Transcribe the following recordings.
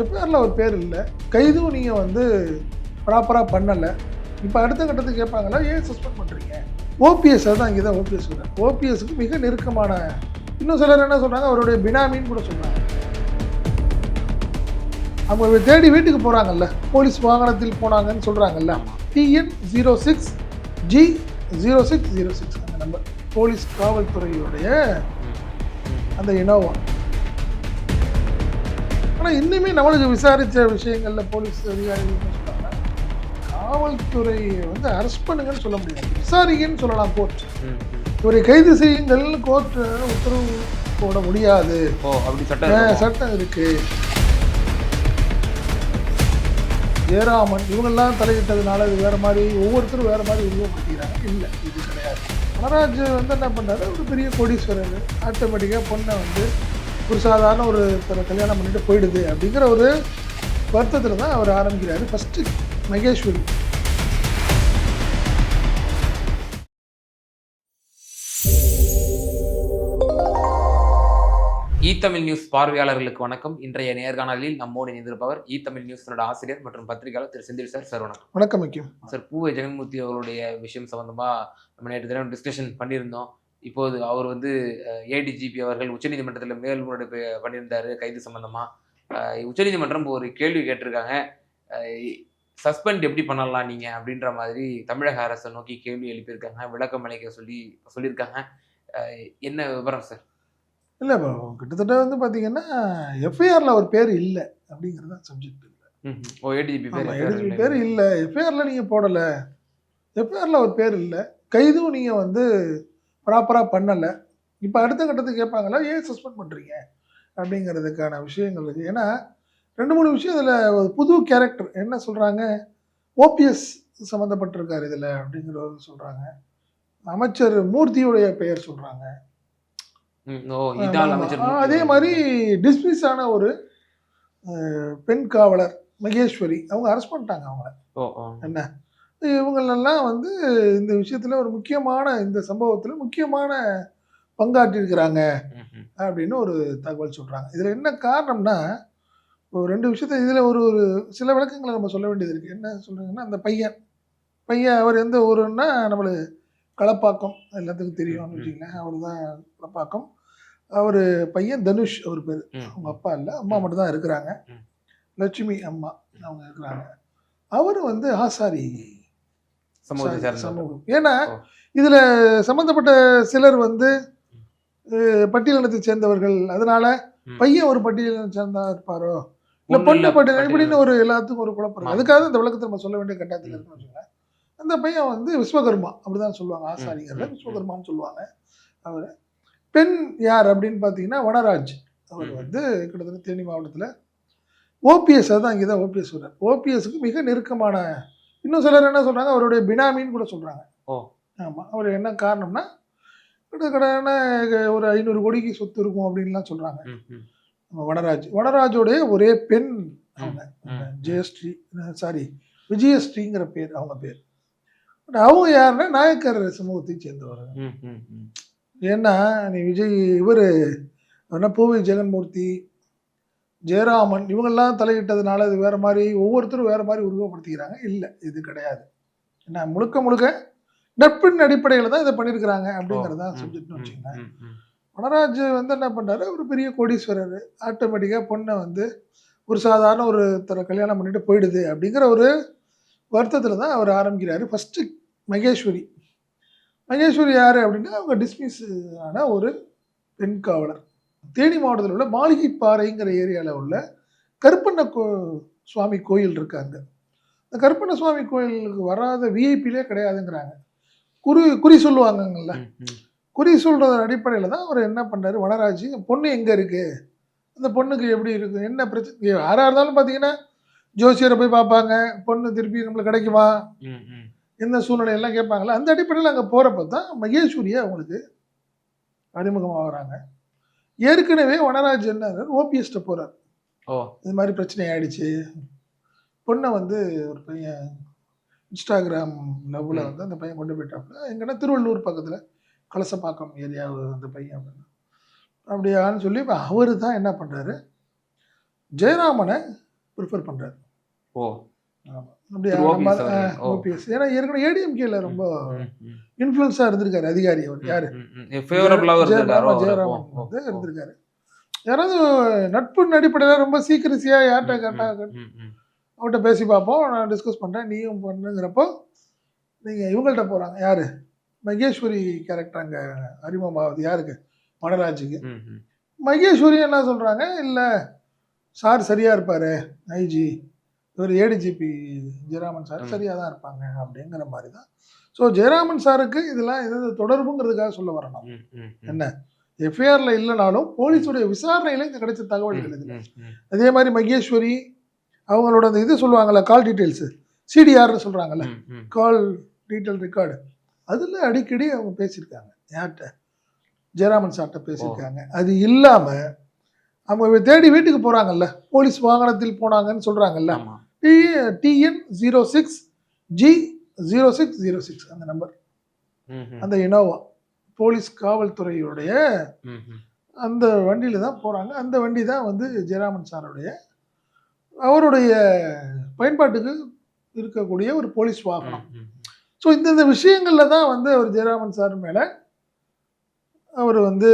எஃப்ஐஆரில் ஒரு பேர் இல்லை. கைதும் நீங்கள் வந்து ப்ராப்பராக பண்ணலை. இப்போ அடுத்த கட்டத்துக்கு கேட்பாங்களா ஏன் சஸ்பெண்ட் பண்ணுறீங்க ஓபிஎஸ் தான் இங்கே தான் ஓபிஎஸ் சொல்கிறேன் ஓபிஎஸ்க்கு மிக நெருக்கமான இன்னும் சிலர் என்ன சொல்கிறாங்க அவருடைய பினாமின்னு கூட சொல்கிறாங்க அவங்க தேடி வீட்டுக்கு போகிறாங்கல்ல போலீஸ் வாகனத்தில் போனாங்கன்னு சொல்கிறாங்கல்ல TN zero six G zero six zero six அந்த நம்பர் போலீஸ் காவல்துறையுடைய அந்த இனோவா. ஆனால் இன்னுமே நம்மளுக்கு விசாரித்த விஷயங்களில் போலீஸ் அதிகாரிகள் காவல்துறையை வந்து அரெஸ்ட் பண்ணுங்கன்னு சொல்ல முடியாது. விசாரிங்கன்னு சொல்லலாம் கோர்ட் இவரை கைது செய்யுங்கள்னு கோர்ட் உத்தரவு போட முடியாது. ஓ அப்படி சட்டம்? சட்டம் இருக்கு. ஜெயராமன் இவங்கெல்லாம் தலையிட்டதுனால இது வேற மாதிரி ஒவ்வொருத்தரும் வேற மாதிரி உருவப்படுத்திக்கிறாங்க இல்லை இது கிடையாது. மனராஜ் வந்து என்ன பண்ணாரு ஒரு பெரிய கோடீஸ்வரர் ஆட்டோமேட்டிக்காக பொண்ணை வந்து ஒரு சாதாரண ஒரு கல்யாணம் பண்ணிட்டு போயிடுது அப்படிங்கிற ஒரு வருத்தத்தில் தான் அவர் ஆரம்பிக்கிறாரு. First Maheswari. E Tamil news பார்வையாளர்களுக்கு வணக்கம். இன்றைய நேர்காணலில் நம்மோடு இணைந்திருப்பவர் ஈ தமிழ் நியூஸோட ஆசிரியர் மற்றும் பத்திரிகையாளர் திரு செந்தில் சார். சார் வணக்கம். வணக்கம் முக்கியம் சார் பூவை ஜெகன்மூர்த்தி அவர்களுடைய விஷயம் சம்பந்தமா நம்ம நேற்று தினம் டிஸ்கஷன் பண்ணியிருந்தோம். இப்போது அவர் வந்து ஏடிஜிபி அவர்கள் உச்சநீதிமன்றத்தில் மேல்முறையீடு பண்ணியிருந்தாரு கைது சம்பந்தமா. அஹ், உச்சநீதிமன்றம் ஒரு கேள்வி கேட்டிருக்காங்க. சஸ்பெண்ட் எப்படி பண்ணலாம் நீங்க? அப்படின்ற மாதிரி தமிழக அரசை நோக்கி கேள்வி எழுப்பியிருக்காங்க. விளக்கம் அளிக்க சொல்லி சொல்லியிருக்காங்க. என்ன விவரம் சார்? இல்லை இப்போ கிட்டத்தட்ட வந்து பார்த்தீங்கன்னா எஃப்ஐஆரில் அவர் பேர் இல்லை அப்படிங்கிறது தான் சப்ஜெக்ட் ஓ ஏடிஜிபி பேர் எழுதி பேர் இல்லை. எஃப்ஐஆரில் நீங்கள் போடலை. எஃப்ஐஆரில் ஒரு பேர் இல்லை. கைதும் நீங்கள் வந்து ப்ராப்பராக பண்ணலை. இப்போ அடுத்த கட்டத்துக்கு கேட்பாங்களா ஏன் சஸ்பெண்ட் பண்ணுறீங்க அப்படிங்கிறதுக்கான விஷயங்கள் இருக்குது ஏன்னா ரெண்டு மூணு விஷயம் இதில் புது கேரக்டர் என்ன சொல்கிறாங்க ஓபிஎஸ் சம்மந்தப்பட்டிருக்கார் இதில் அப்படிங்கிறது சொல்கிறாங்க அமைச்சர் மூர்த்தியுடைய பெயர் சொல்கிறாங்க அதே. மாதிரி டிஸ்மிஸ் ஆன ஒரு பெண் காவலர் மகேஸ்வரி அவங்க அரெஸ்ட் பண்ணிட்டாங்க அவங்கள. என்ன? இவங்களெல்லாம் வந்து இந்த விஷயத்தில் ஒரு முக்கியமான இந்த சம்பவத்தில் முக்கியமான பங்காற்றிருக்கிறாங்க. அப்படின்னு ஒரு தகவல் சொல்கிறாங்க இதில் என்ன காரணம்னா ஒரு ரெண்டு விஷயத்த இதில் ஒரு ஒரு சில விளக்கங்களை நம்ம சொல்ல வேண்டியது இருக்குது என்ன சொல்கிறீங்கன்னா அந்த பையன். பையன் அவர் எந்த ஊருன்னா நம்மளுக்கு களப்பாக்கம். எல்லாத்துக்கும் தெரியும்னு வச்சுங்களேன் அவர் தான் களப்பாக்கம். அவர் பையன் தனுஷ் அவர் பேர். அவங்க அப்பா இல்லை அம்மா மட்டும் தான் இருக்கிறாங்க. லட்சுமி அம்மா அவங்க இருக்கிறாங்க. அவர் வந்து ஆசாரி சமூகம் ஏன்னா. இதுல சம்பந்தப்பட்ட சிலர் வந்து பட்டியலினத்தை சேர்ந்தவர்கள் அதனால. பையன் ஒரு பட்டியலினம் சேர்ந்தா இருப்பாரோ இல்ல பொண்ணு பட்டியல். இப்படின்னு ஒரு எல்லாத்துக்கும் ஒரு குழப்பம். அதுக்காக இந்த விளக்கத்தை நம்ம சொல்ல வேண்டிய கட்டாயத்தில் இருக்குன்னு வச்சுக்கோங்களேன் அந்த பையன் வந்து விஸ்வகர்மா அப்படிதான் சொல்லுவாங்க ஆசாரிங்கிறத ம். விஸ்வகர்மான்னு சொல்லுவாங்க அவர் பெண் யார் அப்படின்னு பார்த்தீங்கன்னா வனராஜ் அவர். வந்து கிட்டத்தட்ட தேனி மாவட்டத்தில் ஓபிஎஸ் தான் இங்கே தான் ஓபிஎஸ் சொல்கிறார் ஓபிஎஸ்க்கு மிக நெருக்கமான இன்னும் சிலர் என்ன சொல்கிறாங்க அவருடைய பினாமின்னு கூட சொல்கிறாங்க ஓ. ஆமாம் அவர் என்ன காரணம்னா கிட்டத்தட்ட ஒரு ஐநூறு கோடிக்கு சொத்து இருக்கும் அப்படின்லாம் சொல்கிறாங்க ம், ம். வனராஜ் வனராஜோடைய ஒரே பெண் அவங்க. ஜெயஸ்ரீ சாரி விஜயஸ்ரீங்கிற பேர் அவங்க பேர் பட் அவங்க யாருன்னா நாயக்கர் சமூகத்தை சேர்ந்தவர். ஏன்னா நீ விஜய் இவர் பூவி ஜெகன்மூர்த்தி ஜெயராமன் இவங்கெல்லாம் தலையிட்டதுனால இது வேற மாதிரி ஒவ்வொருத்தரும் வேற மாதிரி உருவப்படுத்திக்கிறாங்க இல்லை இது கிடையாது. ஏன்னா முழுக்க முழுக்க நட்பின் அடிப்படையில் தான் இதை பண்ணியிருக்கிறாங்க அப்படிங்கிறது தான் சப்ஜெக்ட்னு வச்சுக்கோங்க. வனராஜ் வந்து என்ன பண்ணாரு ஒரு பெரிய கோடீஸ்வரர். ஆட்டோமேட்டிக்காக பொண்ணை வந்து ஒரு சாதாரண ஒரு தர கல்யாணம் பண்ணிட்டு போயிடுது அப்படிங்கிற ஒரு வருத்தத்தில் தான் அவர் ஆரம்பிக்கிறாரு. ஃபஸ்ட்டு மகேஸ்வரி. மகேஸ்வரி யார் அப்படின்னா அவங்க டிஸ்மிஸ் ஆன ஒரு பெண் காவலர். தேனி மாவட்டத்தில் உள்ள மாளிகைப்பாறைங்கிற ஏரியாவில் உள்ள கருப்பண்ண கோ சுவாமி கோயில் இருக்காங்க இந்த கருப்பண்ண சுவாமி கோயிலுக்கு வராத விஐபிலே கிடையாதுங்கிறாங்க. குறி குறி சொல்லுவாங்கங்கள்ல. குறி சொல்கிறத அடிப்படையில் தான் அவர் என்ன பண்ணாரு வனராஜ் பொண்ணு எங்கே இருக்கு? அந்த பொண்ணுக்கு எப்படி இருக்கு? என்ன பிரச்சனை யாராக இருந்தாலும் பார்த்தீங்கன்னா ஜோசியரை போய் பார்ப்பாங்க பொண்ணு திருப்பி நம்மளுக்கு கிடைக்குமா. என்ன சூழ்நிலையெல்லாம் கேட்பாங்களா அந்த அடிப்படையில் அங்கே போகிறப்ப தான் மகேஸ்வரியா அவங்களுக்கு அறிமுகமாகறாங்க. ஏற்கனவே வனராஜ் என்ன ஓபிஎஸ்ட்ட போகிறார் ஓ. இது மாதிரி பிரச்சனை ஆயிடுச்சு. பொண்ணை வந்து ஒரு பையன் இன்ஸ்டாகிராம் லவ்வில். வந்து அந்த பையன் கொண்டு போயிட்டாப்புல. எங்கன்னா திருவள்ளூர் பக்கத்தில் கலசப்பாக்கம் ஏரியாவு அந்த பையன் அப்படின்னு. அப்படியான்னு சொல்லி இப்போ அவர் தான் என்ன பண்ணுறாரு ஜெயராமனை ப்ரிஃபர் பண்றாரு. ஓ. ஆமா. ஓபிஎஸ் ஏன்னா ஏற்கனவே ஏடிஎம்கேல ரொம்ப. இன்ஃப்ளூயன்ஸா இருந்திருக்காரு அதிகாரி அவர் யாரு? ஜெயராமன் வந்து. இருந்திருக்காரு. யாராவது நட்பு அடிப்படையில் ரொம்ப சீக்கிரசியா யார்கிட்ட ம், கேட்டா ம், ம். அவன்கிட்ட பேசி பார்ப்போம். நான் டிஸ்கஸ் பண்றேன். நீயும் பண்ணுங்கிறப்போ நீங்க இவங்கள்ட்ட போறாங்க. யாரு? மகேஸ்வரி கேரக்டர் அங்க அறிமுகமாகுது யாருக்கு? மணராஜுக்கு ம், ம். மகேஸ்வரி என்ன சொல்றாங்க? இல்ல சார் சரியா இருப்பாரு ஐஜி. இவர் ஏடிஜிபி ஜெயராமன் சார் ம். சரியா தான் இருப்பாங்க அப்படிங்கிற மாதிரி தான் ஸோ ஜெயராமன் சாருக்கு இதெல்லாம் எது தொடர்புங்கிறதுக்காக சொல்ல வரணும். என்ன எஃப்ஐஆர்ல இல்லைனாலும் போலீஸுடைய விசாரணையில இங்க கிடைச்ச தகவல்கள் இதுல. அதே மாதிரி மகேஸ்வரி அவங்களோட அந்த இது சொல்லுவாங்கல்ல கால் டீட்டெயில்ஸ் சிடிஆர்னு ம். கால் டீட்டெயில் ரெக்கார்டு அதில் அடிக்கடி அவங்க பேசியிருக்காங்க யார்கிட்ட ஜெயராமன் சார்கிட்ட பேசியிருக்காங்க அது இல்லாமல் அவங்க தேடி வீட்டுக்கு போகிறாங்கல்ல போலீஸ் வாகனத்தில் போனாங்கன்னு சொல்கிறாங்கல்ல. T TN zero six G zero six zero six அந்த நம்பர். அந்த இனோவா போலீஸ் காவல்துறையுடைய. அந்த வண்டியில் தான் போகிறாங்க அந்த வண்டி தான் வந்து ஜெயராமன் சாருடைய அவருடைய பயன்பாட்டுக்கு இருக்கக்கூடிய ஒரு போலீஸ் வாகனம். ஸோ இந்தந்த விஷயங்களில் தான் வந்து அவர் ஜெயராமன் சார் மேலே அவர் வந்து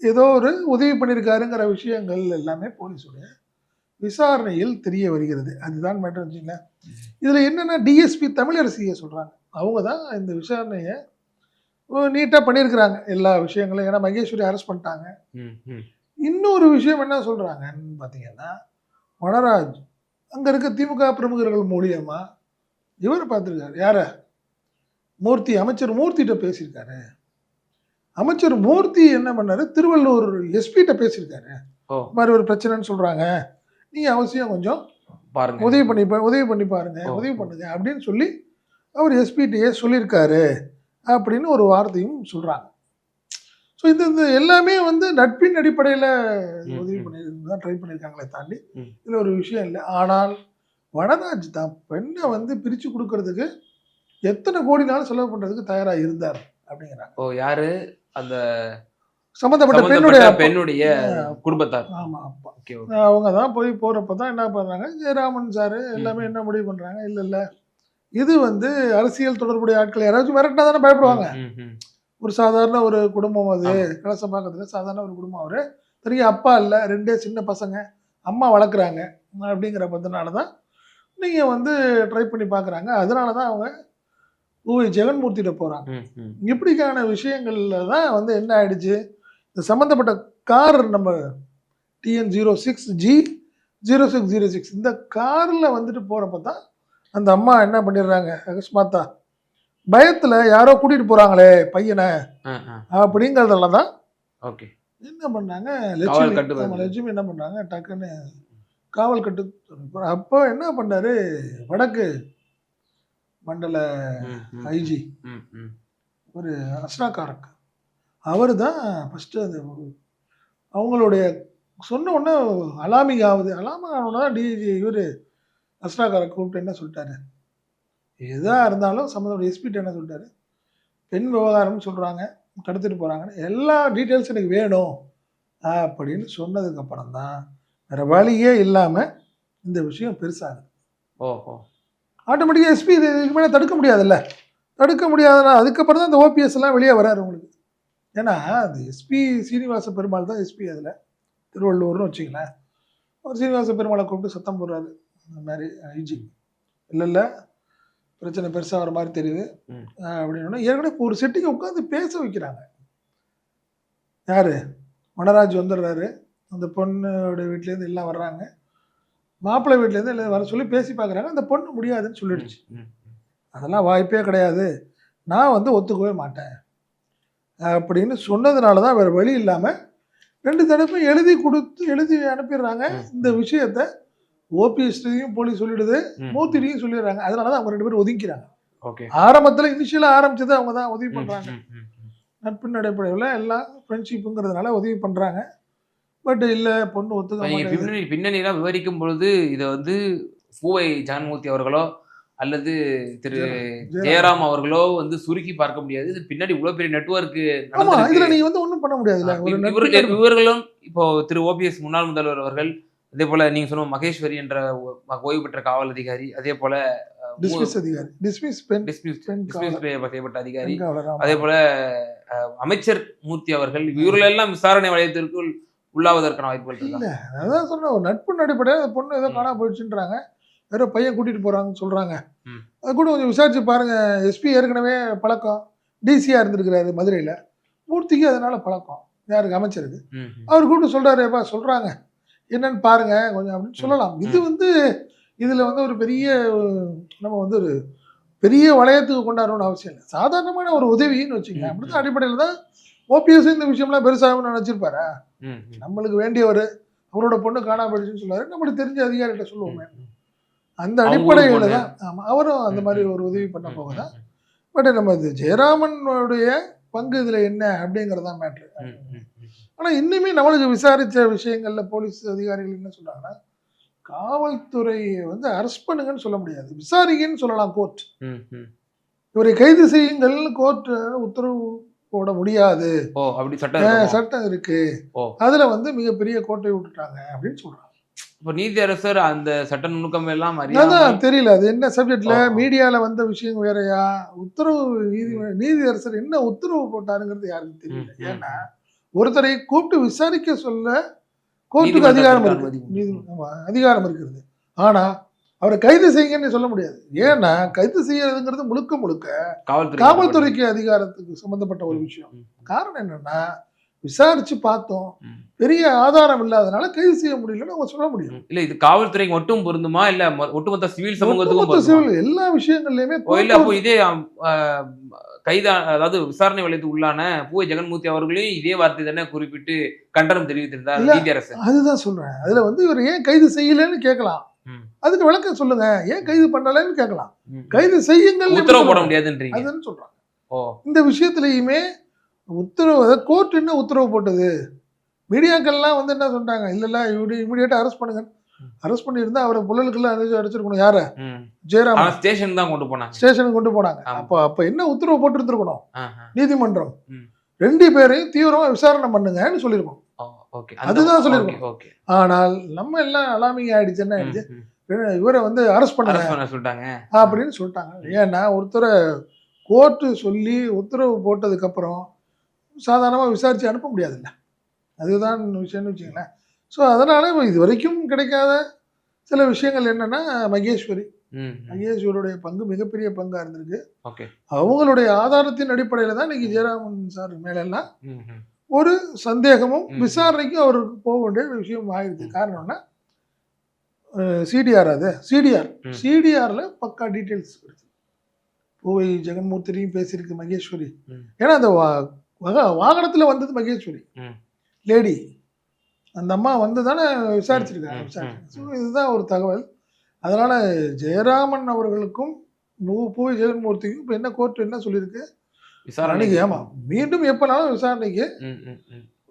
ஏதோ ஒரு உதவி பண்ணியிருக்காருங்கிற விஷயங்கள் எல்லாமே போலீஸுடைய விசாரணையில் தெரிய வருகிறது. அதுதான் மேட்டர் வச்சுங்களேன் இதில் என்னென்னா டிஎஸ்பி தமிழரசியை சொல்கிறாங்க அவங்க தான் இந்த விசாரணையை நீட்டாக பண்ணியிருக்கிறாங்க. எல்லா விஷயங்களும் ஏன்னா மகேஸ்வரி அரெஸ்ட் பண்ணிட்டாங்க. இன்னொரு விஷயம் என்ன சொல்கிறாங்கன்னு பார்த்தீங்கன்னா மணராஜ் அங்கே இருக்க திமுக பிரமுகர்கள் மூலியமா இவர் பார்த்துருக்காரு யார? மூர்த்தி அமைச்சர் மூர்த்திகிட்ட பேசியிருக்காரு. அமைச்சர் மூர்த்தி என்ன பண்ணாரு? திருவள்ளூர் எஸ்பிகிட்ட பேசியிருக்காரு. மாதிரி ஒரு பிரச்சனைன்னு சொல்கிறாங்க நீங்கள் அவசியம் கொஞ்சம் பாருங்க உதவி பண்ணி உதவி பண்ணி பாருங்க. உதவி பண்ணுங்க அப்படின்னு சொல்லி அவர் எஸ்பிடியே சொல்லியிருக்காரு அப்படின்னு ஒரு வார்த்தையும் சொல்கிறாங்க ஸோ இந்த இந்த எல்லாமே வந்து நட்பின் அடிப்படையில் உதவி. பண்ணி தான் ட்ரை பண்ணியிருக்காங்களே தாண்டி. இதில் ஒரு விஷயம் இல்லை ஆனால் வனராஜ் தான் பெண்ணை வந்து பிரித்து கொடுக்கறதுக்கு எத்தனை கோடினாலும் செலவு பண்ணுறதுக்கு தயாராக இருந்தார் அப்படிங்கிறாங்க ஓ யாரு அந்த சம்மந்தப்பட்ட பெண்ணுடைய. பெண்ணுடைய குடும்பத்தார். அவங்க தான் போய் போகிறப்ப தான் என்ன பண்ணுறாங்க ஜெயராமன் சார் எல்லாமே என்ன முடிவு பண்ணுறாங்க இல்லை இல்லை. இது வந்து அரசியல் தொடர்புடைய ஆட்கள் யாராச்சும் மிரட்டினா தானே பயப்படுவாங்க. ஒரு சாதாரண ஒரு குடும்பம் அது. ஆமா. கலசப்பாக்கத்தில் சாதாரண ஒரு குடும்பம் அவர். பெரிய அப்பா இல்லை ரெண்டே சின்ன பசங்க. அம்மா வளர்க்குறாங்க. அப்படிங்கிற பத்தினால தான் நீங்கள் வந்து ட்ரை பண்ணி பார்க்குறாங்க. அதனால தான் அவங்க ஊவி ஜெகன்மூர்த்திகிட்ட போகிறாங்க. இப்படிக்கான விஷயங்கள்ல தான் வந்து என்ன ஆயிடுச்சு? இந்த சம்மந்தப்பட்ட கார் நம்ம TN zero six G zero six zero six இந்த காரில் வந்துட்டு போகிறப்ப தான் அந்த அம்மா என்ன பண்ணிடுறாங்க அகஸ்மாத்தா பயத்தில் யாரோ கூட்டிகிட்டு போகிறாங்களே பையனை ஆ, ஆ. அப்படிங்கிறதுல தான் ஓகே என்ன பண்ணாங்க லட்சுமி. லட்சுமி என்ன பண்ணாங்க டக்குன்னு காவல் கட்டு அப்போ என்ன பண்ணாரு வடக்கு மண்டல. ஐஜி. ஒரு அஸ்ராகாரக் அவர் தான் ஃபஸ்ட்டு அந்த அவங்களுடைய சொன்ன உடனே அலாமிங் ஆகுது. அலாமிங் தான் டிஜி இவர் அஸ்ராகாரக் கூப்பிட்டு என்ன சொல்லிட்டாரு? எதாக இருந்தாலும் சம்மந்தோட எஸ்பிட்ட என்ன சொல்லிட்டாரு? பெண் விவகாரம்னு சொல்கிறாங்க கடத்திட்டு போகிறாங்கன்னு எல்லா டீட்டெயில்ஸ் எனக்கு வேணும் அப்படின்னு சொன்னதுக்கப்புறம் தான் வேறு வழியே இல்லாமல் இந்த விஷயம் பெருசாகுது ஓ ஓ ஆட்டோமேட்டிக்காக எஸ்பி இது இதுக்கு மேலே தடுக்க முடியாதுல்ல? தடுக்க முடியாதுன்னா அதுக்கப்புறம் தான் இந்த ஓபிஎஸ் எல்லாம் வெளியே வராரு உங்களுக்கு. ஏன்னா அது எஸ்பி சீனிவாச பெருமாள் தான் எஸ்பி அதில். திருவள்ளூர்னு வச்சுங்களேன் அவர் சீனிவாச பெருமாளை கூப்பிட்டு சத்தம் போடுறாரு. இந்த மாதிரி ஐஜி. இல்லை இல்லை. பிரச்சனை பெருசாக வர மாதிரி தெரியுது. அப்படின்னு ஏற்கனவே ஒரு செட்டிங்க உட்காந்து பேச வைக்கிறாங்க. யார்? மணராஜ் வந்துடுறாரு. அந்த பொண்ணோட வீட்லேருந்து எல்லாம் வர்றாங்க. மாப்பிள்ளை வீட்லேருந்து எல்லாம் வர சொல்லி பேசி பார்க்குறாங்க. அந்த பொண்ணு முடியாதுன்னு சொல்லிடுச்சு. அதெல்லாம் வாய்ப்பே கிடையாது. நான் வந்து ஒத்துக்கவே மாட்டேன். அப்படின்னு சொன்னதுனால தான் வேறு வழி இல்லாமல் ரெண்டு தடவை எழுதி கொடுத்து எழுதி அனுப்பிடுறாங்க. இந்த விஷயத்த ஓபிஎஸ்டையும் போலீஸ் சொல்லிடுது ம். மூர்த்திடையும் சொல்லிடுறாங்க. அதனால தான் அவங்க ரெண்டு பேரும் ஒதுக்கிறாங்க ஓகே. ஆரம்பத்தில் இனிஷியலாக ஆரம்பிச்சது அவங்க தான் உதவி பண்ணுறாங்க. நட்பின் அடிப்படையில் எல்லாம் ஃப்ரெண்ட்ஷிப்புங்கிறதுனால உதவி பண்ணுறாங்க பட் இல்லை பொண்ணு ஒத்துக்க பின்னணி பின்னணியெல்லாம் விவரிக்கும் பொழுது இதை வந்து பூவை ஜான்மூர்த்தி அவர்களோ அல்லது திரு ஜெயராம். அவர்களோ வந்து சுருக்கி பார்க்க முடியாது. இது பின்னாடி இவ்வளவு பெரிய நெட்வொர்க் ஆமா இதுல நீங்க வந்து ஒண்ணும் பண்ண அடிப்படை- இவர்களும் இப்போ திரு ஓபிஎஸ் முன்னாள் முதல்வர் அவர்கள் அதே போல நீங்க சொன்ன மகேஸ்வரி என்ற ஓய்வு பெற்ற காவல் அதிகாரி அதே போல செய்யப்பட்ட அதிகாரி. அதே போல அமைச்சர் மூர்த்தி அவர்கள் இவர்கள் எல்லாம் விசாரணை வளையத்திற்குள் உள்ளாவதற்கான வாய்ப்புகள் இருக்கா அதான் சொன்னேன் ஒரு நட்பு அடிப்படையில் பொண்ணு ஏதோ ம். காணாம போயிடுச்சுன்றாங்க. வேற பையன் கூட்டிட்டு போறாங்கன்னு சொல்றாங்க. அது கூட கொஞ்சம் விசாரிச்சு பாருங்க. எஸ்பி ஏற்கனவே பழக்கம். டிசியா இருந்திருக்கிறாரு மதுரையில. மூர்த்திக்கு அதனால பழக்கம். யாருக்கு அமைச்சருக்கு. அவர் கூப்பிட்டு சொல்றாரு ஏப்பா சொல்றாங்க. என்னன்னு பாருங்க. கொஞ்சம் அப்படின்னு சொல்லலாம். இது வந்து இதுல வந்து ஒரு பெரிய நம்ம வந்து ஒரு பெரிய வளையத்துக்கு கொண்டாடணும்னு அவசியம் இல்லை. சாதாரணமான ஒரு உதவின்னு வச்சுக்கோங்க. அப்படிதான் அடிப்படையில் தான் ஓபிஎஸ் இந்த விஷயம்லாம் பெருசாகும்னு நினைச்சிருப்பாரா. நம்மளுக்கு வேண்டியவர். அவரோட பொண்ணு காணாம போயிடுச்சுன்னு சொல்லுவாரு. நம்மளுக்கு தெரிஞ்ச அதிகாரிகிட்ட சொல்லுவோமே. அந்த அடிப்படையில. தான் ஆமா அவரும் அந்த மாதிரி. ஒரு உதவி பண்ண ம், பட் நம்ம இது ஜெயராமனுடைய பங்கு இதுல என்ன அப்படிங்கறதான் மேட்ரு ம், ம், ம். ஆனா இன்னுமே நம்மளுக்கு விசாரிச்ச விஷயங்கள்ல போலீஸ் அதிகாரிகள் என்ன சொல்றாங்கன்னா காவல்துறையை வந்து அரெஸ்ட் பண்ணுங்கன்னு சொல்ல முடியாது விசாரிங்கன்னு சொல்லலாம் கோர்ட். இவரை கைது செய்யுங்கள் கோர்ட் உத்தரவு போட முடியாது சட்டம் இருக்கு. அதுல வந்து மிகப்பெரிய கோட்டை விட்டுட்டாங்க அப்படின்னு சொல்றாங்க இப்ப நீதி அரசர் அந்த சட்ட நுணுக்கம் எல்லாம் அதான் தெரியல. அது என்ன சப்ஜெக்ட்ல. மீடியால வந்த விஷயம் வேறயா? உத்தரவு நீதி நீதியரசர் என்ன உத்தரவு போட்டாருங்கிறது யாருக்கும் தெரியல. ஏன்னா ஒருத்தரை கூப்பிட்டு விசாரிக்க சொல்ல கோர்ட்டுக்கு அதிகாரம் இருக்கு நீதி அதிகாரம் இருக்கிறது ஆனா அவரை கைது செய்யுங்கன்னு சொல்ல முடியாது. ஏன்னா கைது செய்யறதுங்கிறது முழுக்க முழுக்க காவல்துறை காவல்துறைக்கு அதிகாரத்துக்கு சம்பந்தப்பட்ட ஒரு விஷயம். காரணம் என்னன்னா விசாரிச்சு பார்த்தோம். பெரிய ஆதாரம் இல்லாதனால கைது செய்ய முடியலன்னு அவங்க சொல்ல முடியும். இல்ல இது காவல்துறைக்கு மட்டும் பொருந்துமா இல்ல ஒட்டுமொத்த சிவில் சமூகத்துக்கும்? சிவில் எல்லா விஷயங்கள்லயுமே இல்ல அப்போ இதே கைதா அதாவது விசாரணை வளையத்துக்கு உள்ளான பூவை ஜெகன்மூர்த்தி அவர்களையும் இதே வார்த்தை தானே குறிப்பிட்டு கண்டனம் தெரிவித்திருந்தார். நீதி அரசு அதுதான் சொல்றேன் அதுல வந்து இவர் ஏன் கைது செய்யலன்னு கேட்கலாம். அதுக்கு விளக்கம் சொல்லுங்க ஏன் கைது பண்ணலன்னு கேட்கலாம். கைது செய்யுங்கள் உத்தரவு போட முடியாதுன்றீங்க அதுன்னு சொல்றாங்க இந்த விஷயத்திலயுமே உத்தரவு கோர்ட் என்ன உத்தரவு போட்டது? மீடியாக்கள்லாம் வந்து என்ன சொல்றாங்க இல்ல இல்ல இவரு இமீடியட்டா அரெஸ்ட் பண்ணுங்க. அரெஸ்ட் பண்ணியிருந்தா அவரை புள்ளலுக்குள்ள அடிச்சு அடிச்சிருக்கணும். யார. ஜெயராம் ஸ்டேஷன் தான் கொண்டு போனாங்க. ஸ்டேஷனுக்கு கொண்டு போனாங்க. அப்ப அப்ப என்ன உத்தரவு போட்டு இருந்திருக்கணும் ஆஹா. நீதிமன்றம். ரெண்டு பேரையும் தீவிரமா விசாரணை பண்ணுங்கன்னு சொல்லியிருக்கோம். அதுதான் சொல்லிருக்கோம். ஓகே. ஆனால் நம்ம எல்லாம் அலாமிங் ஆயிடுச்சு என்ன ஆயிடுச்சு. இவரை வந்து அரெஸ்ட் பண்ண சொல்லிட்டாங்க. அப்படின்னு சொல்லிட்டாங்க. ஏன்னா ஒருத்தரை கோர்ட்டு சொல்லி உத்தரவு போட்டதுக்கப்புறம் சாதாரணமாக விசாரித்து அனுப்ப முடியாதுல்ல. அதுதான் விஷயம்னு வச்சுங்களேன் ஸோ அதனால் இது வரைக்கும் கிடைக்காத சில விஷயங்கள் என்னென்னா மகேஸ்வரி. ம், ம். மகேஸ்வரியுடைய பங்கு மிகப்பெரிய பங்காக இருந்திருக்கு. அவங்களுடைய ஆதாரத்தின் அடிப்படையில் தான் இன்னைக்கு ஜெயராமன் சார் மேலெல்லாம். ஒரு சந்தேகமும். விசாரணைக்கும் அவருக்கு போக வேண்டிய விஷயம் ஆயிடுது காரணம்னா சிடிஆர் அது. சிடிஆர். சிடிஆர்ல பக்கா டீட்டெயில்ஸ் இருக்கு பூவை ஜெகன்மூர்த்தியும் பேசியிருக்கு மகேஸ்வரி. ஏன்னா அந்த வாகனத்துல வந்தது மகேஸ்வரி. லேடி அந்த அம்மா வந்து தானே விசாரிச்சிருக்காங்க விசாரிச்சிருக்காங்க. இதுதான் ஒரு தகவல். அதனால ஜெயராமன் அவர்களுக்கும் பூவை ஜெகன்மூர்த்திக்கும் இப்போ என்ன கோர்ட் என்ன சொல்லியிருக்கு? விசாரணை அன்னைக்கு ஆமா மீண்டும் எப்பனாலும் விசாரணைக்கு.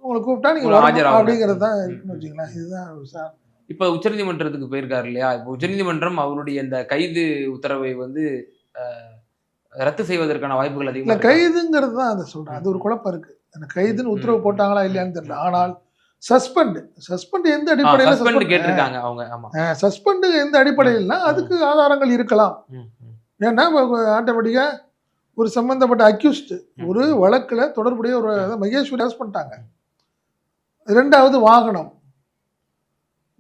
உங்களை கூப்பிட்டா நீங்க உங்களை வரணும் ஆஜராகணும். அப்படிங்கிறது தான் இருக்குன்னு ம். வச்சுங்களேன் இதுதான் விசாரணை. இப்ப உச்சநீதிமன்றத்துக்கு போயிருக்காரு இல்லையா? இப்போ உச்சநீதிமன்றம் அவருடைய இந்த கைது உத்தரவை வந்து ரத்து செய்வதற்கான வாய்ப்புகள் இல்ல அதிகமா இருக்கா? கைதுங்கிறது தான் அதை சொல்றேன் அது ஒரு குழப்பம் இருக்கு அந்த கைதுன்னு உத்தரவு. போட்டாங்களா இல்லையான்னு தெரியல ஆனால் சஸ்பெண்ட் சஸ்பெண்ட் எந்த அடிப்படையில கேட்டிருக்காங்க அவங்க ஆமா சஸ்பெண்ட் எந்த அடிப்படையில்னா. அதுக்கு ஆதாரங்கள் இருக்கலாம் ஏன்னா ஆட்டோமேட்டிக்கா ஒரு சம்பந்தப்பட்ட அக்யூஸ்ட். ஒரு வழக்குல தொடர்புடைய ஒரு மகேஸ்வரி அரெஸ்ட் பண்ணிட்டாங்க ரெண்டாவது வாகனம்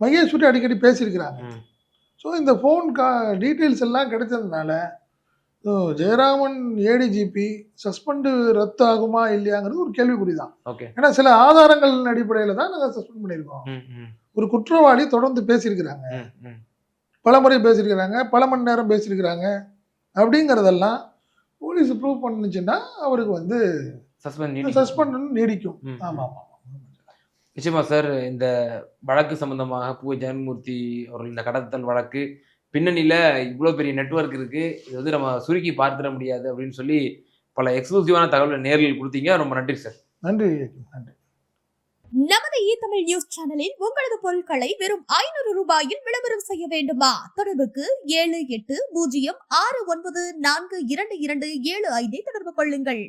மகேஸ்வரி அடிக்கடி பேசியிருக்கிறாங்க. ஸோ இந்த ஃபோன் கா டீட்டெயில்ஸ் எல்லாம் கிடைச்சதுனால ஜெயராமன் ஏடிஜிபி சஸ்பெண்டு ரத்து ஆகுமா இல்லையாங்கிறது ஒரு கேள்விக்குறி தான் ஏன்னா சில ஆதாரங்களின் அடிப்படையில் தான் நாங்கள் சஸ்பெண்ட் பண்ணியிருக்கோம். ஒரு குற்றவாளி தொடர்ந்து பேசியிருக்கிறாங்க. பல முறை பேசியிருக்கிறாங்க பல மணி நேரம் பேசியிருக்கிறாங்க அப்படிங்கிறதெல்லாம் போலீஸ் ப்ரூவ் பண்ணுச்சுன்னா அவருக்கு வந்து நீடிக்கும். சஸ்பெண்ட் நீடிக்கும். ஆமாம் ஆமாம் நிச்சயமா சார் இந்த வழக்கு சம்பந்தமாக பூ ஜெகன்மூர்த்தி அவர்கள் இந்த கடத்தல் வழக்கு பின்னணியில இவ்வளவு பெரிய நெட்வொர்க் இருக்கு. இது வந்து நம்ம சுருக்கி பார்த்துட முடியாது அப்படின்னு சொல்லி பல எக்ஸ்க்ளூசிவான தகவலை நேரில் கொடுத்தீங்க. ரொம்ப நன்றி சார் நன்றி நன்றி. நமது இ தமிழ் நியூஸ் சேனலில் உங்களது பொருட்களை வெறும் ஐநூறு ரூபாயில் விளம்பரம் செய்ய வேண்டுமா? தொடர்புக்கு ஏழு எட்டு பூஜ்ஜியம் ஆறு ஒன்பது நான்கு இரண்டு இரண்டு ஏழு ஐந்தை தொடர்பு கொள்ளுங்கள்.